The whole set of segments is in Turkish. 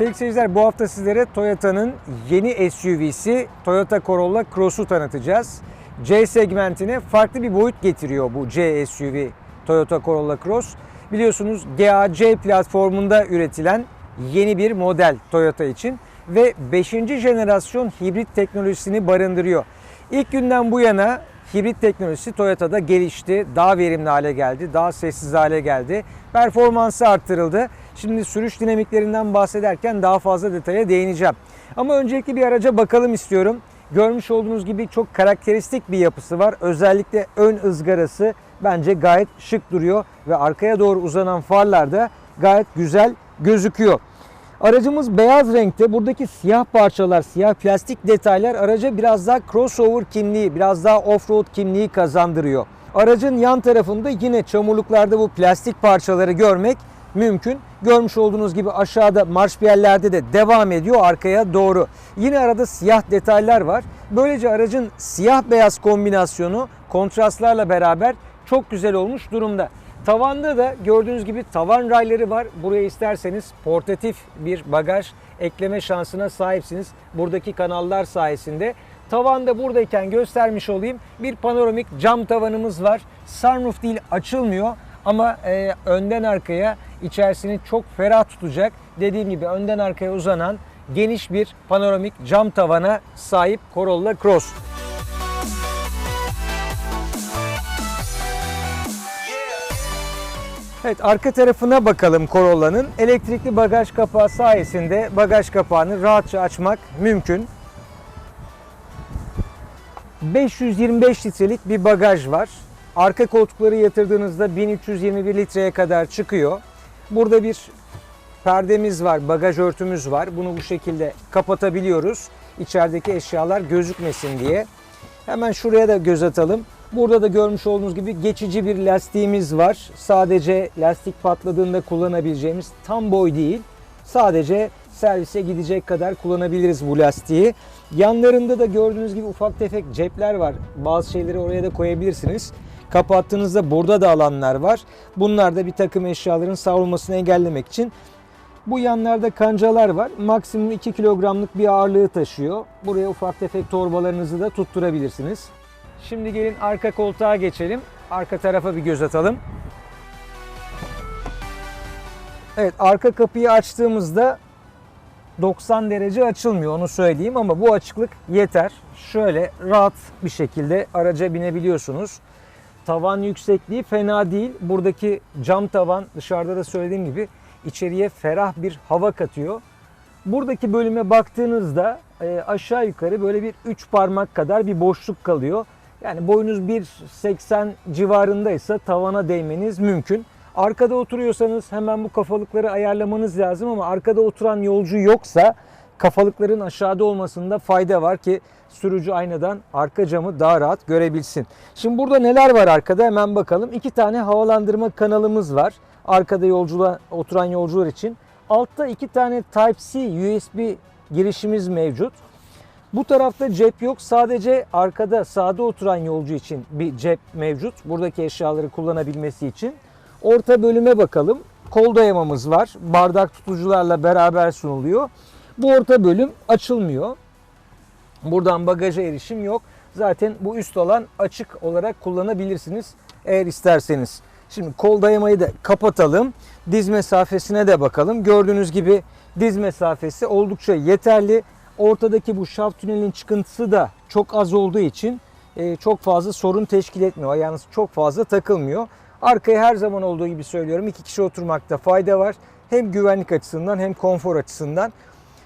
Sevgili seyirciler bu hafta sizlere Toyota'nın yeni SUV'si Toyota Corolla Cross'u tanıtacağız. C segmentine farklı bir boyut getiriyor bu C SUV Toyota Corolla Cross. Biliyorsunuz GAC platformunda üretilen yeni bir model Toyota için ve 5. jenerasyon hibrit teknolojisini barındırıyor. İlk günden bu yana hibrit teknolojisi Toyota'da gelişti, daha verimli hale geldi, daha sessiz hale geldi. Performansı arttırıldı. Şimdi sürüş dinamiklerinden bahsederken daha fazla detaya değineceğim. Ama öncelikle bir araca bakalım istiyorum. Görmüş olduğunuz gibi çok karakteristik bir yapısı var. Özellikle ön ızgarası bence gayet şık duruyor ve arkaya doğru uzanan farlar da gayet güzel gözüküyor. Aracımız beyaz renkte. Buradaki siyah parçalar, siyah plastik detaylar araca biraz daha crossover kimliği, biraz daha off-road kimliği kazandırıyor. Aracın yan tarafında yine çamurluklarda bu plastik parçaları görmek mümkün. Görmüş olduğunuz gibi aşağıda marşpiyerlerde de devam ediyor arkaya doğru. Yine arada siyah detaylar var. Böylece aracın siyah beyaz kombinasyonu kontrastlarla beraber çok güzel olmuş durumda. Tavanda da gördüğünüz gibi tavan rayları var. Buraya isterseniz portatif bir bagaj ekleme şansına sahipsiniz. Buradaki kanallar sayesinde. Tavanda buradayken göstermiş olayım. Bir panoramik cam tavanımız var. Sunroof değil açılmıyor ama e, önden arkaya içerisini çok ferah tutacak. Dediğim gibi önden arkaya uzanan geniş bir panoramik cam tavana sahip Corolla Cross. Evet arka tarafına bakalım Corolla'nın. Elektrikli bagaj kapağı sayesinde bagaj kapağını rahatça açmak mümkün. 525 litrelik bir bagaj var. Arka koltukları yatırdığınızda 1321 litreye kadar çıkıyor. Burada bir perdemiz var, bagaj örtümüz var. Bunu bu şekilde kapatabiliyoruz. İçerideki eşyalar gözükmesin diye. Hemen şuraya da göz atalım. Burada da görmüş olduğunuz gibi geçici bir lastiğimiz var. Sadece lastik patladığında kullanabileceğimiz tam boy değil. Sadece servise gidecek kadar kullanabiliriz bu lastiği. Yanlarında da gördüğünüz gibi ufak tefek cepler var. Bazı şeyleri oraya da koyabilirsiniz. Kapattığınızda burada da alanlar var. Bunlar da bir takım eşyaların savrulmasını engellemek için. Bu yanlarda kancalar var. Maksimum 2 kilogramlık bir ağırlığı taşıyor. Buraya ufak tefek torbalarınızı da tutturabilirsiniz. Şimdi gelin arka koltuğa geçelim. Arka tarafa bir göz atalım. Evet arka kapıyı açtığımızda 90 derece açılmıyor onu söyleyeyim ama bu açıklık yeter. Şöyle rahat bir şekilde araca binebiliyorsunuz. Tavan yüksekliği fena değil. Buradaki cam tavan dışarıda da söylediğim gibi içeriye ferah bir hava katıyor. Buradaki bölüme baktığınızda e, aşağı yukarı böyle bir 3 parmak kadar bir boşluk kalıyor. Yani boyunuz 1.80 civarındaysa tavana değmeniz mümkün. Arkada oturuyorsanız hemen bu kafalıkları ayarlamanız lazım ama arkada oturan yolcu yoksa kafalıkların aşağıda olmasında fayda var ki sürücü aynadan arka camı daha rahat görebilsin. Şimdi burada neler var arkada hemen bakalım. İki tane havalandırma kanalımız var. Arkada yolculuğa oturan yolcular için. Altta iki tane Type-C USB girişimiz mevcut. Bu tarafta cep yok. Sadece arkada sağda oturan yolcu için bir cep mevcut. Buradaki eşyaları kullanabilmesi için. Orta bölüme bakalım. Kol dayamamız var. Bardak tutucularla beraber sunuluyor. Bu orta bölüm açılmıyor. Buradan bagaja erişim yok. Zaten bu üst alan açık olarak kullanabilirsiniz eğer isterseniz. Şimdi kol dayamayı da kapatalım. Diz mesafesine de bakalım. Gördüğünüz gibi diz mesafesi oldukça yeterli. Ortadaki bu şaft tünelin çıkıntısı da çok az olduğu için e, çok fazla sorun teşkil etmiyor. Ayağınız çok fazla takılmıyor. Arkaya her zaman olduğu gibi söylüyorum iki kişi oturmakta fayda var. Hem güvenlik açısından hem konfor açısından.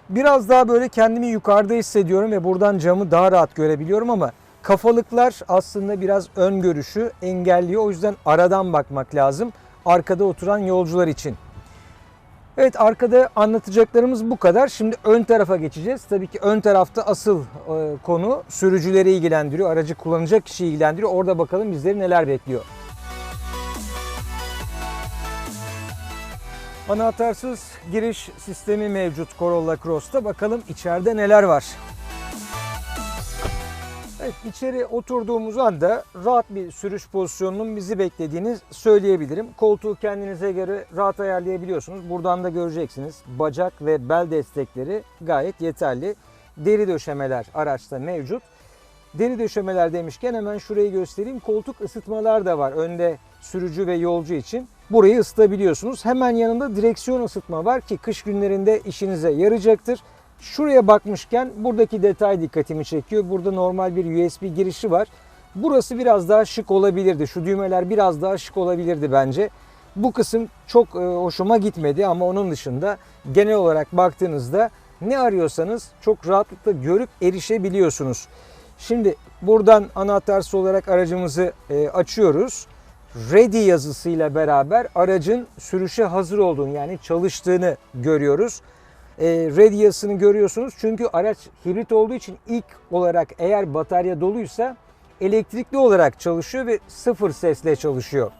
Biraz daha böyle kendimi yukarıda hissediyorum ve buradan camı daha rahat görebiliyorum ama kafalıklar aslında biraz ön görüşü engelliyor. O yüzden aradan bakmak lazım arkada oturan yolcular için. Evet arkada anlatacaklarımız bu kadar. Şimdi ön tarafa geçeceğiz. Tabii ki ön tarafta asıl e, konu sürücüleri ilgilendiriyor. Aracı kullanacak kişiyi ilgilendiriyor. Orada bakalım bizleri neler bekliyor. Anahtarsız giriş sistemi mevcut Corolla Cross'ta. Bakalım içeride neler var. Evet, içeri oturduğumuz anda rahat bir sürüş pozisyonunun bizi beklediğini söyleyebilirim. Koltuğu kendinize göre rahat ayarlayabiliyorsunuz. Buradan da göreceksiniz. Bacak ve bel destekleri gayet yeterli. Deri döşemeler araçta mevcut. Deri döşemeler demişken hemen şurayı göstereyim. Koltuk ısıtmalar da var önde sürücü ve yolcu için. Burayı ısıtabiliyorsunuz. Hemen yanında direksiyon ısıtma var ki kış günlerinde işinize yarayacaktır. Şuraya bakmışken buradaki detay dikkatimi çekiyor. Burada normal bir USB girişi var. Burası biraz daha şık olabilirdi. Şu düğmeler biraz daha şık olabilirdi bence. Bu kısım çok e, hoşuma gitmedi ama onun dışında genel olarak baktığınızda ne arıyorsanız çok rahatlıkla görüp erişebiliyorsunuz. Şimdi buradan anahtarsız olarak aracımızı e, açıyoruz. Ready yazısıyla beraber aracın sürüşe hazır olduğunu yani çalıştığını görüyoruz. E, Ready yazısını görüyorsunuz çünkü araç hibrit olduğu için ilk olarak eğer batarya doluysa elektrikli olarak çalışıyor ve sıfır sesle çalışıyor.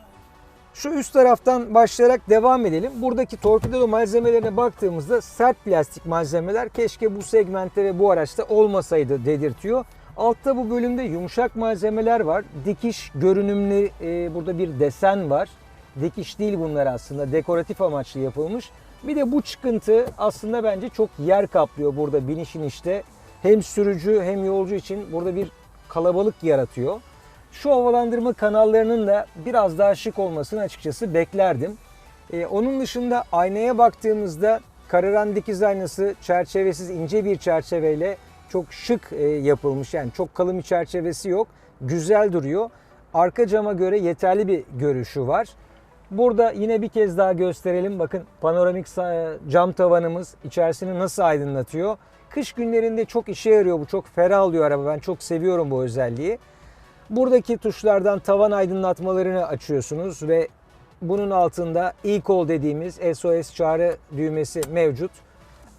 Şu üst taraftan başlayarak devam edelim. Buradaki torpido malzemelerine baktığımızda sert plastik malzemeler keşke bu segmentte ve bu araçta olmasaydı dedirtiyor. Altta bu bölümde yumuşak malzemeler var. Dikiş görünümlü e, burada bir desen var. Dikiş değil bunlar aslında dekoratif amaçlı yapılmış. Bir de bu çıkıntı aslında bence çok yer kaplıyor burada binişin işte. Hem sürücü hem yolcu için burada bir kalabalık yaratıyor. Şu havalandırma kanallarının da biraz daha şık olmasını açıkçası beklerdim. Ee, onun dışında aynaya baktığımızda kararan dikiz aynası çerçevesiz ince bir çerçeveyle çok şık e, yapılmış. Yani çok kalın bir çerçevesi yok. Güzel duruyor. Arka cama göre yeterli bir görüşü var. Burada yine bir kez daha gösterelim. Bakın panoramik cam tavanımız içerisini nasıl aydınlatıyor. Kış günlerinde çok işe yarıyor bu. Çok ferahlıyor araba. Ben çok seviyorum bu özelliği. Buradaki tuşlardan tavan aydınlatmalarını açıyorsunuz ve bunun altında e-call dediğimiz SOS çağrı düğmesi mevcut.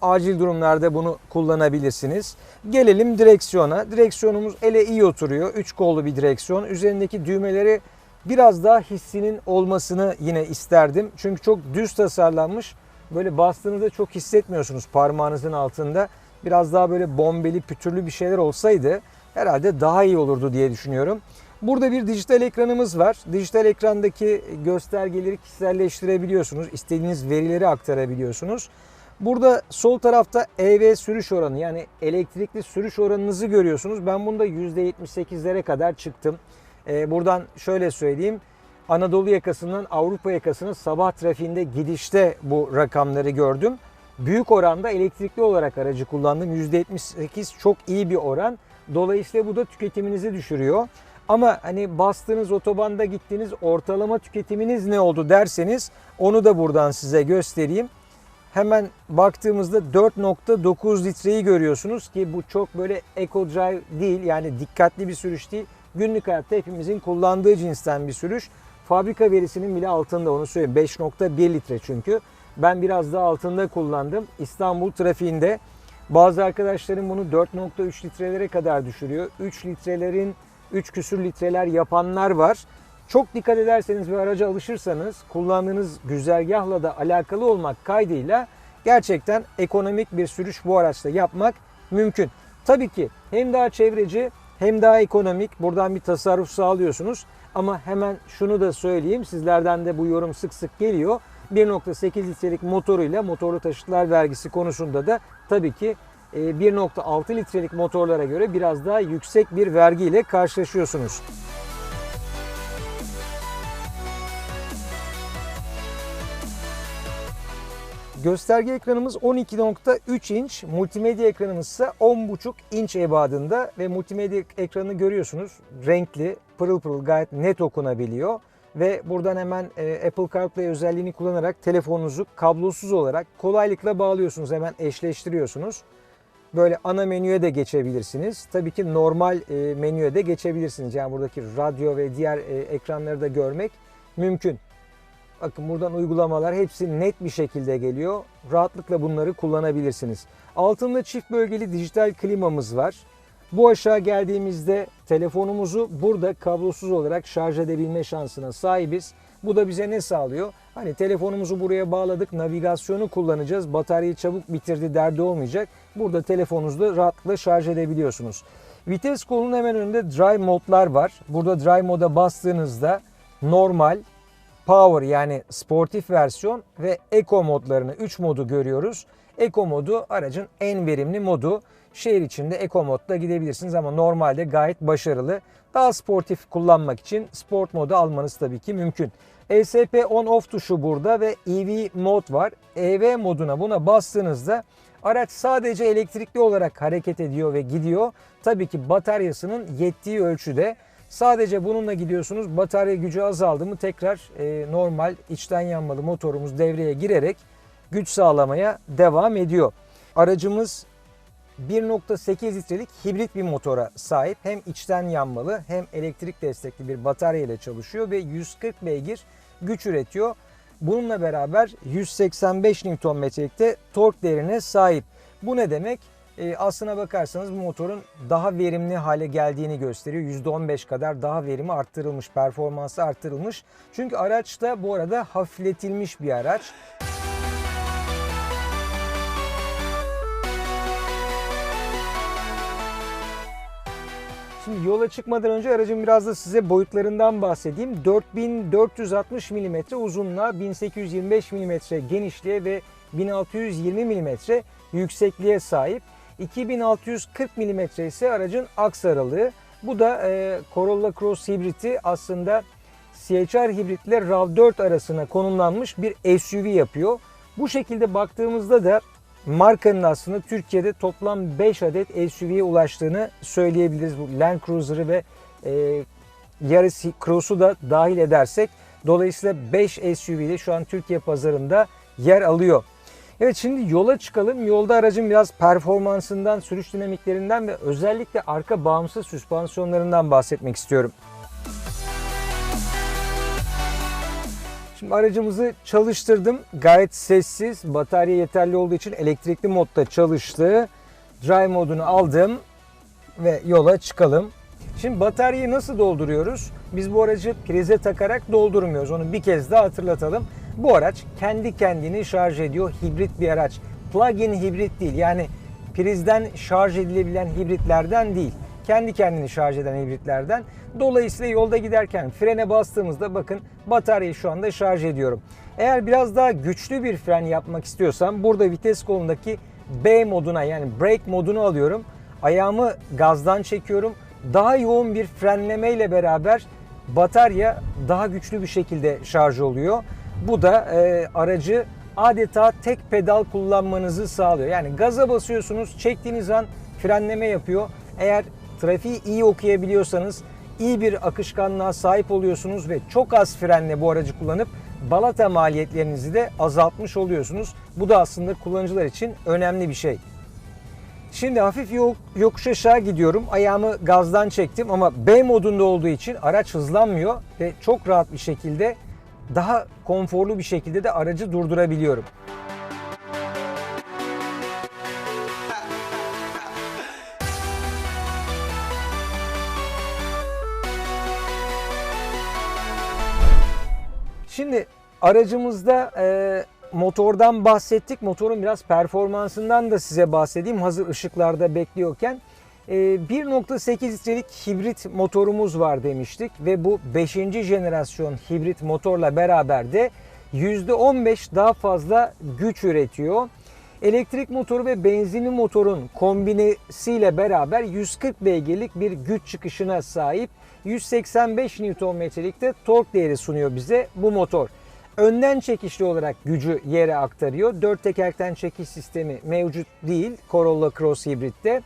Acil durumlarda bunu kullanabilirsiniz. Gelelim direksiyona. Direksiyonumuz ele iyi oturuyor. 3 kollu bir direksiyon. Üzerindeki düğmeleri biraz daha hissinin olmasını yine isterdim. Çünkü çok düz tasarlanmış. Böyle bastığınızda çok hissetmiyorsunuz parmağınızın altında. Biraz daha böyle bombeli, pütürlü bir şeyler olsaydı herhalde daha iyi olurdu diye düşünüyorum. Burada bir dijital ekranımız var. Dijital ekrandaki göstergeleri kişiselleştirebiliyorsunuz. İstediğiniz verileri aktarabiliyorsunuz. Burada sol tarafta EV sürüş oranı yani elektrikli sürüş oranınızı görüyorsunuz. Ben bunda %78'lere kadar çıktım. Ee, buradan şöyle söyleyeyim. Anadolu yakasından Avrupa yakasına sabah trafiğinde gidişte bu rakamları gördüm. Büyük oranda elektrikli olarak aracı kullandım. %78 çok iyi bir oran. Dolayısıyla bu da tüketiminizi düşürüyor. Ama hani bastığınız otobanda gittiğiniz ortalama tüketiminiz ne oldu derseniz onu da buradan size göstereyim. Hemen baktığımızda 4.9 litreyi görüyorsunuz ki bu çok böyle eco drive değil yani dikkatli bir sürüş değil. Günlük hayatta hepimizin kullandığı cinsten bir sürüş. Fabrika verisinin bile altında onu söyleyeyim. 5.1 litre çünkü. Ben biraz daha altında kullandım. İstanbul trafiğinde bazı arkadaşlarım bunu 4.3 litrelere kadar düşürüyor. 3 litrelerin 3 küsür litreler yapanlar var. Çok dikkat ederseniz ve araca alışırsanız kullandığınız güzergahla da alakalı olmak kaydıyla gerçekten ekonomik bir sürüş bu araçla yapmak mümkün. Tabii ki hem daha çevreci hem daha ekonomik buradan bir tasarruf sağlıyorsunuz. Ama hemen şunu da söyleyeyim sizlerden de bu yorum sık sık geliyor. 1.8 litrelik motoruyla motorlu taşıtlar vergisi konusunda da tabii ki 1.6 e, litrelik motorlara göre biraz daha yüksek bir vergi ile karşılaşıyorsunuz. Gösterge ekranımız 12.3 inç, multimedya ekranımız ise 10.5 inç ebadında ve multimedya ekranını görüyorsunuz. Renkli, pırıl pırıl gayet net okunabiliyor. Ve buradan hemen e, Apple CarPlay özelliğini kullanarak telefonunuzu kablosuz olarak kolaylıkla bağlıyorsunuz. Hemen eşleştiriyorsunuz. Böyle ana menüye de geçebilirsiniz. Tabii ki normal e, menüye de geçebilirsiniz. Yani buradaki radyo ve diğer e, ekranları da görmek mümkün. Bakın buradan uygulamalar hepsi net bir şekilde geliyor. Rahatlıkla bunları kullanabilirsiniz. Altında çift bölgeli dijital klimamız var. Bu aşağı geldiğimizde telefonumuzu burada kablosuz olarak şarj edebilme şansına sahibiz. Bu da bize ne sağlıyor? Hani telefonumuzu buraya bağladık, navigasyonu kullanacağız. Bataryayı çabuk bitirdi derdi olmayacak. Burada telefonunuzda rahatlıkla şarj edebiliyorsunuz. Vites kolunun hemen önünde drive modlar var. Burada drive moda bastığınızda normal, power yani sportif versiyon ve eco modlarını 3 modu görüyoruz. Eco modu aracın en verimli modu. Şehir içinde eco modda gidebilirsiniz ama normalde gayet başarılı. Daha sportif kullanmak için sport modu almanız tabii ki mümkün. ESP on off tuşu burada ve EV mod var. EV moduna buna bastığınızda araç sadece elektrikli olarak hareket ediyor ve gidiyor. Tabii ki bataryasının yettiği ölçüde. Sadece bununla gidiyorsunuz. Batarya gücü azaldı mı tekrar e, normal içten yanmalı motorumuz devreye girerek güç sağlamaya devam ediyor. Aracımız 1.8 litrelik hibrit bir motora sahip. Hem içten yanmalı hem elektrik destekli bir batarya ile çalışıyor ve 140 beygir güç üretiyor. Bununla beraber 185 Nm'likte tork değerine sahip. Bu ne demek? E, aslına bakarsanız bu motorun daha verimli hale geldiğini gösteriyor. %15 kadar daha verimi arttırılmış, performansı arttırılmış. Çünkü araç da bu arada hafifletilmiş bir araç. Şimdi yola çıkmadan önce aracın biraz da size boyutlarından bahsedeyim. 4460 mm uzunluğa, 1825 mm genişliğe ve 1620 mm yüksekliğe sahip. 2640 mm ise aracın aks aralığı. Bu da e, Corolla Cross hibriti aslında CHR hibritle RAV4 arasına konumlanmış bir SUV yapıyor. Bu şekilde baktığımızda da markanın aslında Türkiye'de toplam 5 adet SUV'ye ulaştığını söyleyebiliriz. Bu Land Cruiser'ı ve e, Yaris Cross'u da dahil edersek. Dolayısıyla 5 SUV ile şu an Türkiye pazarında yer alıyor. Evet şimdi yola çıkalım. Yolda aracın biraz performansından, sürüş dinamiklerinden ve özellikle arka bağımsız süspansiyonlarından bahsetmek istiyorum. Şimdi aracımızı çalıştırdım. Gayet sessiz. Batarya yeterli olduğu için elektrikli modda çalıştı. Drive modunu aldım ve yola çıkalım. Şimdi bataryayı nasıl dolduruyoruz? Biz bu aracı prize takarak doldurmuyoruz. Onu bir kez daha hatırlatalım. Bu araç kendi kendini şarj ediyor. Hibrit bir araç. Plug-in hibrit değil. Yani prizden şarj edilebilen hibritlerden değil. Kendi kendini şarj eden hibritlerden. Dolayısıyla yolda giderken frene bastığımızda bakın bataryayı şu anda şarj ediyorum. Eğer biraz daha güçlü bir fren yapmak istiyorsam burada vites kolundaki B moduna yani brake modunu alıyorum. Ayağımı gazdan çekiyorum. Daha yoğun bir frenleme ile beraber batarya daha güçlü bir şekilde şarj oluyor. Bu da e, aracı adeta tek pedal kullanmanızı sağlıyor. Yani gaza basıyorsunuz, çektiğiniz an frenleme yapıyor. Eğer trafiği iyi okuyabiliyorsanız iyi bir akışkanlığa sahip oluyorsunuz ve çok az frenle bu aracı kullanıp balata maliyetlerinizi de azaltmış oluyorsunuz. Bu da aslında kullanıcılar için önemli bir şey. Şimdi hafif yokuş aşağı gidiyorum. Ayağımı gazdan çektim ama B modunda olduğu için araç hızlanmıyor ve çok rahat bir şekilde daha konforlu bir şekilde de aracı durdurabiliyorum. Şimdi aracımızda e, motordan bahsettik. Motorun biraz performansından da size bahsedeyim. Hazır ışıklarda bekliyorken. 1.8 e, litrelik hibrit motorumuz var demiştik ve bu 5. jenerasyon hibrit motorla beraber de %15 daha fazla güç üretiyor. Elektrik motoru ve benzinli motorun kombinesiyle beraber 140 beygirlik bir güç çıkışına sahip 185 Nm'lik de tork değeri sunuyor bize bu motor. Önden çekişli olarak gücü yere aktarıyor. Dört tekerten çekiş sistemi mevcut değil Corolla Cross Hybrid'de.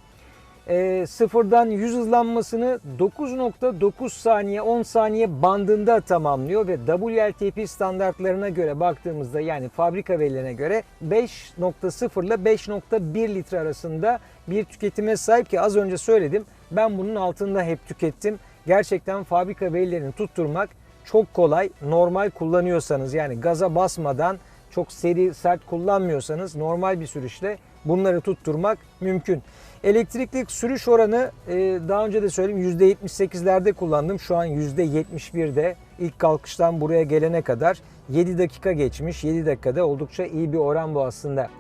E, sıfırdan 100 hızlanmasını 9.9 saniye 10 saniye bandında tamamlıyor ve WLTP standartlarına göre baktığımızda yani fabrika verilerine göre 5.0 ile 5.1 litre arasında bir tüketime sahip ki az önce söyledim ben bunun altında hep tükettim. Gerçekten fabrika verilerini tutturmak çok kolay. Normal kullanıyorsanız yani gaza basmadan çok seri sert kullanmıyorsanız normal bir sürüşle bunları tutturmak mümkün. Elektrikli sürüş oranı e, daha önce de söyledim %78'lerde kullandım. Şu an %71'de ilk kalkıştan buraya gelene kadar 7 dakika geçmiş. 7 dakikada oldukça iyi bir oran bu aslında.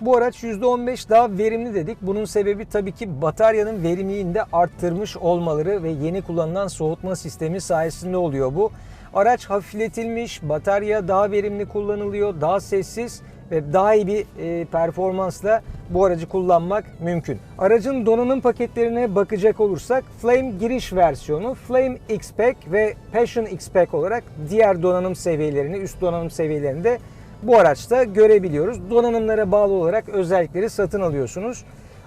bu araç %15 daha verimli dedik. Bunun sebebi tabii ki bataryanın verimliliğini de arttırmış olmaları ve yeni kullanılan soğutma sistemi sayesinde oluyor bu. Araç hafifletilmiş, batarya daha verimli kullanılıyor, daha sessiz ve daha iyi bir e, performansla bu aracı kullanmak mümkün. Aracın donanım paketlerine bakacak olursak Flame giriş versiyonu, Flame X-Pack ve Passion X-Pack olarak diğer donanım seviyelerini, üst donanım seviyelerini de bu araçta görebiliyoruz. Donanımlara bağlı olarak özellikleri satın alıyorsunuz.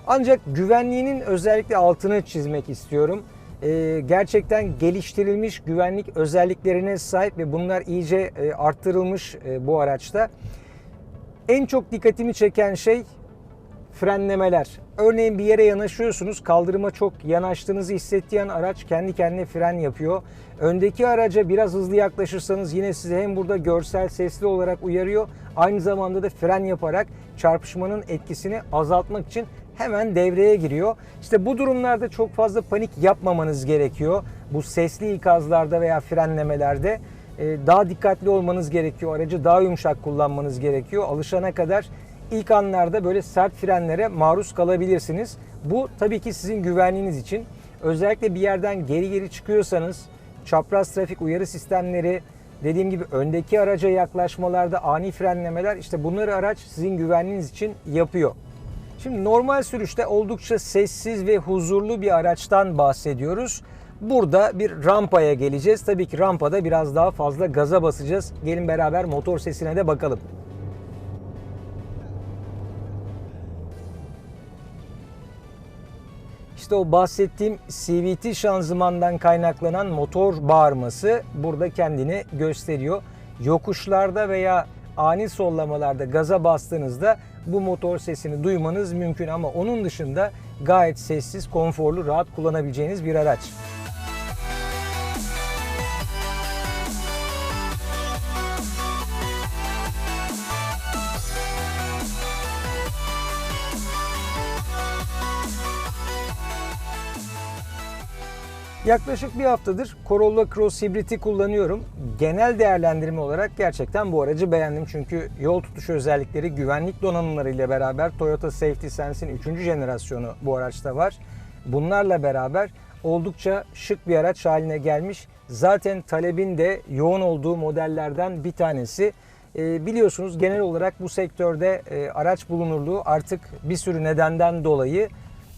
Ancak güvenliğinin özellikle altını çizmek istiyorum. Ee, gerçekten geliştirilmiş güvenlik özelliklerine sahip ve bunlar iyice e, arttırılmış e, bu araçta. En çok dikkatimi çeken şey frenlemeler. Örneğin bir yere yanaşıyorsunuz, kaldırıma çok yanaştığınızı hissettiği araç kendi kendine fren yapıyor. Öndeki araca biraz hızlı yaklaşırsanız yine size hem burada görsel sesli olarak uyarıyor, aynı zamanda da fren yaparak çarpışmanın etkisini azaltmak için hemen devreye giriyor. İşte bu durumlarda çok fazla panik yapmamanız gerekiyor. Bu sesli ikazlarda veya frenlemelerde e, daha dikkatli olmanız gerekiyor. Aracı daha yumuşak kullanmanız gerekiyor. Alışana kadar ilk anlarda böyle sert frenlere maruz kalabilirsiniz. Bu tabii ki sizin güvenliğiniz için. Özellikle bir yerden geri geri çıkıyorsanız çapraz trafik uyarı sistemleri, dediğim gibi öndeki araca yaklaşmalarda ani frenlemeler işte bunları araç sizin güvenliğiniz için yapıyor. Şimdi normal sürüşte oldukça sessiz ve huzurlu bir araçtan bahsediyoruz. Burada bir rampaya geleceğiz. Tabii ki rampada biraz daha fazla gaza basacağız. Gelin beraber motor sesine de bakalım. İşte o bahsettiğim CVT şanzımandan kaynaklanan motor bağırması burada kendini gösteriyor. Yokuşlarda veya ani sollamalarda gaza bastığınızda bu motor sesini duymanız mümkün ama onun dışında gayet sessiz, konforlu, rahat kullanabileceğiniz bir araç. Yaklaşık bir haftadır Corolla Cross Hybrid'i kullanıyorum. Genel değerlendirme olarak gerçekten bu aracı beğendim. Çünkü yol tutuşu özellikleri güvenlik donanımları ile beraber Toyota Safety Sense'in 3. jenerasyonu bu araçta var. Bunlarla beraber oldukça şık bir araç haline gelmiş. Zaten talebin de yoğun olduğu modellerden bir tanesi. E, biliyorsunuz genel olarak bu sektörde e, araç bulunurluğu artık bir sürü nedenden dolayı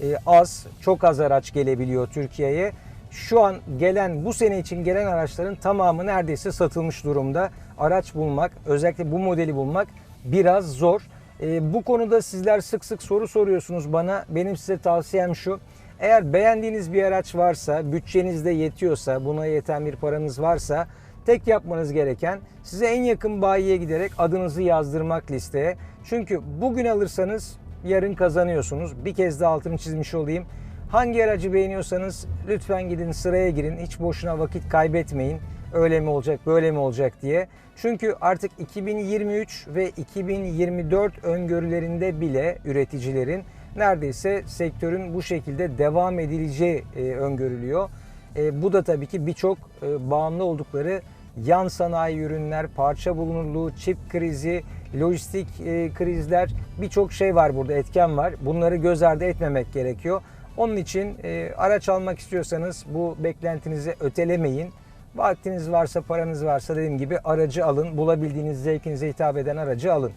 e, az, çok az araç gelebiliyor Türkiye'ye şu an gelen bu sene için gelen araçların tamamı neredeyse satılmış durumda. Araç bulmak, özellikle bu modeli bulmak biraz zor. E, bu konuda sizler sık sık soru soruyorsunuz bana. Benim size tavsiyem şu. Eğer beğendiğiniz bir araç varsa, bütçeniz de yetiyorsa, buna yeten bir paranız varsa tek yapmanız gereken size en yakın bayiye giderek adınızı yazdırmak listeye. Çünkü bugün alırsanız yarın kazanıyorsunuz. Bir kez daha altını çizmiş olayım. Hangi aracı beğeniyorsanız lütfen gidin sıraya girin. Hiç boşuna vakit kaybetmeyin. Öyle mi olacak, böyle mi olacak diye. Çünkü artık 2023 ve 2024 öngörülerinde bile üreticilerin neredeyse sektörün bu şekilde devam edileceği e, öngörülüyor. E, bu da tabii ki birçok e, bağımlı oldukları yan sanayi ürünler, parça bulunurluğu, çip krizi, lojistik krizler birçok şey var burada etken var. Bunları göz ardı etmemek gerekiyor. Onun için e, araç almak istiyorsanız bu beklentinizi ötelemeyin. Vaktiniz varsa, paranız varsa dediğim gibi aracı alın. Bulabildiğiniz zevkinize hitap eden aracı alın.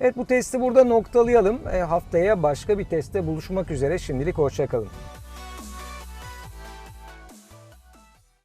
Evet bu testi burada noktalayalım. E, haftaya başka bir testte buluşmak üzere. Şimdilik hoşçakalın.